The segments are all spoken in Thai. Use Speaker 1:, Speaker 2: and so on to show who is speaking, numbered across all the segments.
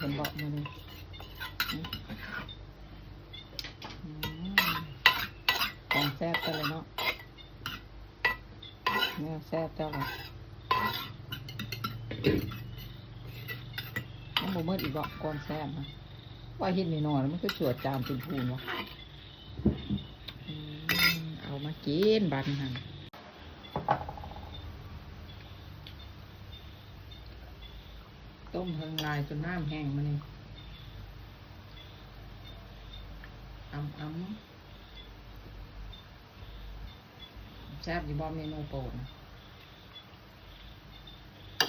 Speaker 1: กันบอกมาเลยอืมอืมของแซ่บกันเลยเนาะเนี่ยแซ่บเจ้าละน้ำโมเมิดอีกบอกก่อนแซ่บนะว่าห็นนี่นอนแล้วมันก็สวดจามเป็นพูนวะเอามากินบันหัน ต้มเพิงลายจนน้ำแห้งมานี่อ้ำอ้ำแซ่บอยู่บ่เมนูโปรดนะ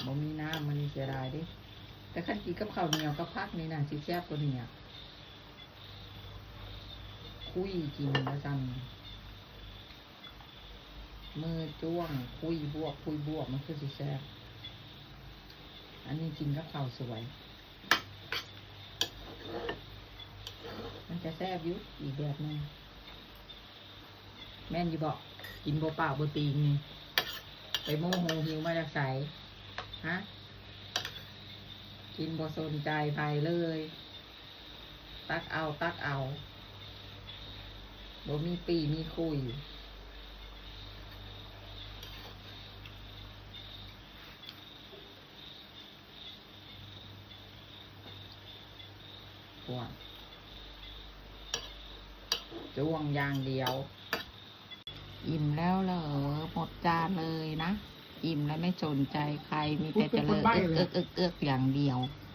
Speaker 1: บ่มีน้ำมันนี่เสียดายดิ แต่ขั้นกินกับข้าวเหนียวกับพักนี่นะสิแซ่บกว่านี้อะคุยกินแล้วจันมือจ้วง คุยบวก คุยบวก มันคือสิแซ่บ อันนี้กินกับข้าวสวย มันจะแซ่บยุอีกแบบหนึงแม่นอยู่บอกกินโบเปล่าโบตีนไปโมโหหิวมาจากใสฮะกินโบสนใจไปเลย ตักเอาตักเอาโบมีปีมีคุย พวกจ้วงอย่างเดียว อิ่มแล้วเหรอหมดจานเลยนะ อิ่มแล้วไม่สนใจใครมีแต่จะเลิกเอื้อกเอื้อกเอื้อกเอื้อกอย่างเดียว
Speaker 2: เ